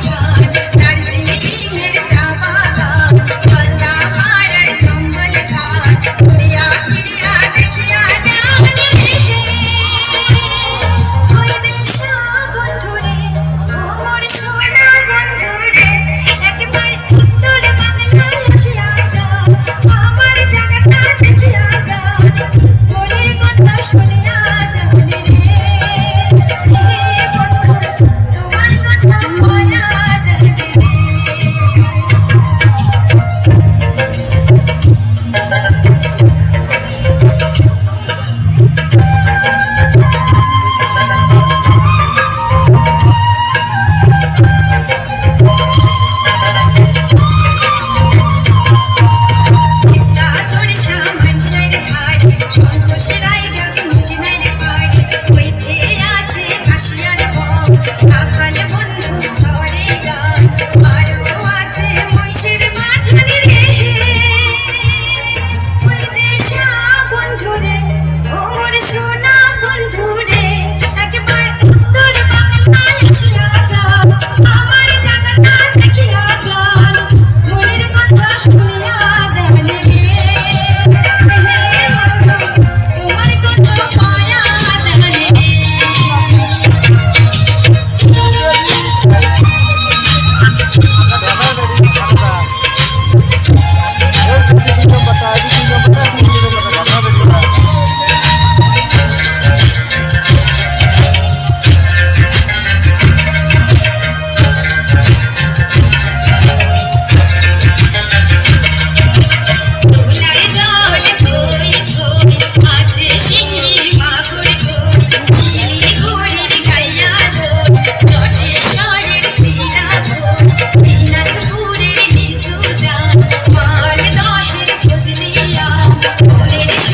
फाखाड जंगल था মোর সোনা বন্ধু Get it.